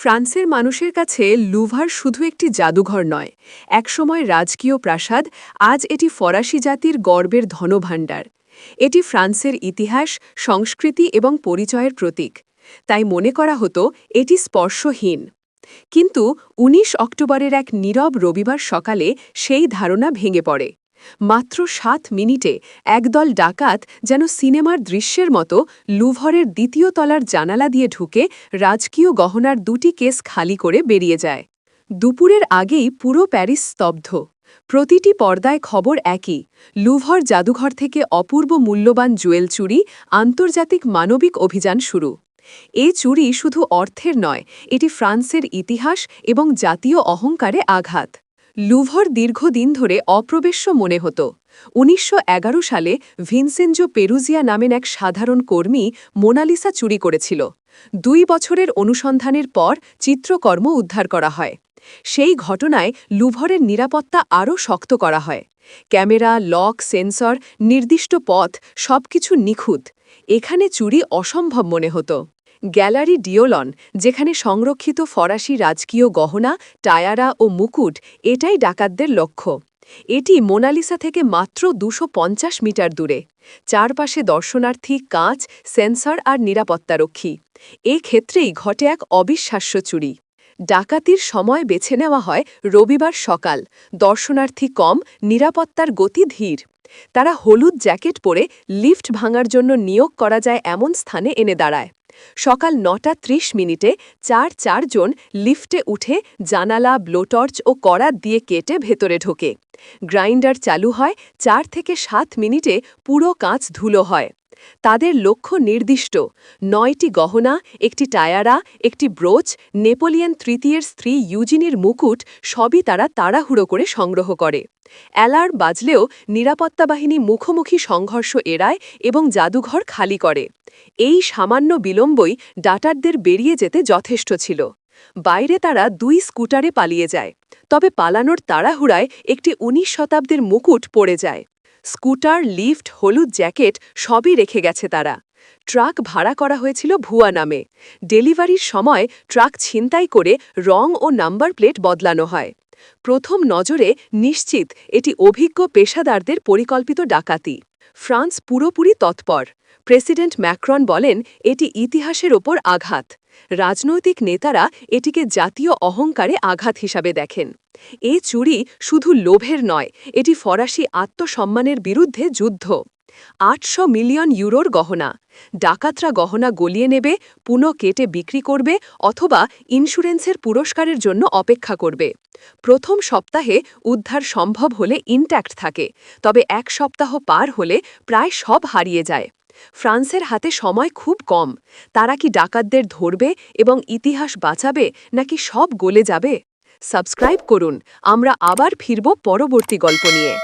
ফ্রান্সের মানুষের কাছে লুভার শুধু একটি জাদুঘর নয়। একসময় রাজকীয় প্রাসাদ, আজ এটি ফরাসি জাতির গর্বের ধনভাণ্ডার। এটি ফ্রান্সের ইতিহাস, সংস্কৃতি এবং পরিচয়ের প্রতীক। তাই মনে করা হতো, এটি স্পর্শহীন। কিন্তু ১৯ অক্টোবরের এক নীরব রবিবার সকালে সেই ধারণা ভেঙে পড়ে। মাত্র সাত মিনিটে একদল ডাকাত যেন সিনেমার দৃশ্যের মতো লুভরের দ্বিতীয় তলার জানালা দিয়ে ঢুকে রাজকীয় গহনার দুটি কেস খালি করে বেরিয়ে যায়। দুপুরের আগেই পুরো প্যারিস স্তব্ধ। প্রতিটি পর্দায় খবর একই। লুভর জাদুঘর থেকে অপূর্ব মূল্যবান জুয়েল চুরি, আন্তর্জাতিক মানবিক অভিযান শুরু। এ চুরি শুধু অর্থের নয়, এটি ফ্রান্সের ইতিহাস এবং জাতীয় অহংকারে আঘাত। লুভর দীর্ঘদিন ধরে অপ্রবেশ্য মনে হতো। উনিশশো এগারো সালে ভিনসেনজো পেরুজিয়া নামেন এক সাধারণ কর্মী মোনালিসা চুরি করেছিল। দুই বছরের অনুসন্ধানের পর চিত্রকর্ম উদ্ধার করা হয়। সেই ঘটনায় লুভরের নিরাপত্তা আরও শক্ত করা হয়। ক্যামেরা, লক, সেন্সর, নির্দিষ্ট পথ, সবকিছু নিখুঁত। এখানে চুরি অসম্ভব মনে হতো। গ্যালারি ডিওলন, যেখানে সংরক্ষিত ফরাসি রাজকীয় গহনা, টায়ারা ও মুকুট, এটাই ডাকাতদের লক্ষ্য। এটি মোনালিসা থেকে মাত্র দুশো মিটার দূরে। চারপাশে দর্শনার্থী, কাঁচ, সেন্সর আর নিরাপত্তারক্ষী। এ ক্ষেত্রেই ঘটে এক অবিশ্বাস্য চুরি। ডাকাতির সময় বেছে নেওয়া হয় রবিবার সকাল। দর্শনার্থী কম, নিরাপত্তার গতি ধীর। তারা হলুদ জ্যাকেট পরে লিফট ভাঙার জন্য নিয়োগ করা যায় এমন স্থানে এনে দাঁড়ায়। সকাল নটা ত্রিশ মিনিটে চার চারজন লিফটে উঠে জানালা, ব্লোটর্চ ও করাত দিয়ে কেটে ভেতরে ঢোকে। গ্রাইন্ডার চালু হয় চার থেকে সাত মিনিটে পুরো কাঁচ ধুলো হয়। তাদের লক্ষ্য নির্দিষ্ট। নয়টি গহনা, একটি টায়ারা, একটি ব্রোচ, নেপোলিয়ন তৃতীয়ের স্ত্রী ইউজিনির মুকুট সবই তারা তাড়াহুড়ো করে সংগ্রহ করে। অ্যালার্ম বাজলেও নিরাপত্তা বাহিনী মুখোমুখি সংঘর্ষ এড়ায় এবং জাদুঘর খালি করে। এই সামান্য বিলম্বই ডাটারদের বেরিয়ে যেতে যথেষ্ট ছিল। বাইরে তারা দুই স্কুটারে পালিয়ে যায়, তবে পালানোর তাড়াহুড়ায় একটি উনিশ শতাব্দীর মুকুট পড়ে যায়। স্কুটার, লিফট, হলুদ জ্যাকেট সবই রেখে গেছে তারা। ট্রাক ভাড়া করা হয়েছিল ভুয়া নামে। ডেলিভারির সময় ট্রাক ছিনতাই করে রং ও নাম্বার প্লেট বদলানো হয়। প্রথম নজরে নিশ্চিত এটি অভিজ্ঞ পেশাদারদের পরিকল্পিত ডাকাতি। ফ্রান্স পুরোপুরি তৎপর। প্রেসিডেন্ট ম্যাক্রন বলেন, এটি ইতিহাসের ওপর আঘাত। রাজনৈতিক নেতারা এটিকে জাতীয় অহংকারে আঘাত হিসাবে দেখেন। এ চুরি শুধু লোভের নয়, এটি ফরাসি আত্মসম্মানের বিরুদ্ধে যুদ্ধ। আটশো মিলিয়ন ইউরোর গহনা। ডাকাতরা গহনা গলিয়ে নেবে, পুনঃ কেটে বিক্রি করবে অথবা ইন্স্যুরেন্সের পুরস্কারের জন্য অপেক্ষা করবে। প্রথম সপ্তাহে উদ্ধার সম্ভব হলে ইনট্যাক্ট থাকে, তবে এক সপ্তাহ পার হলে প্রায় সব হারিয়ে যায়। ফ্রান্সের হাতে সময় খুব কম। তারা কি ডাকাতদের ধরবে এবং ইতিহাস বাঁচাবে নাকি সব গলে যাবে? সাবস্ক্রাইব করুন, আমরা আবার ফিরব পরবর্তী গল্প নিয়ে।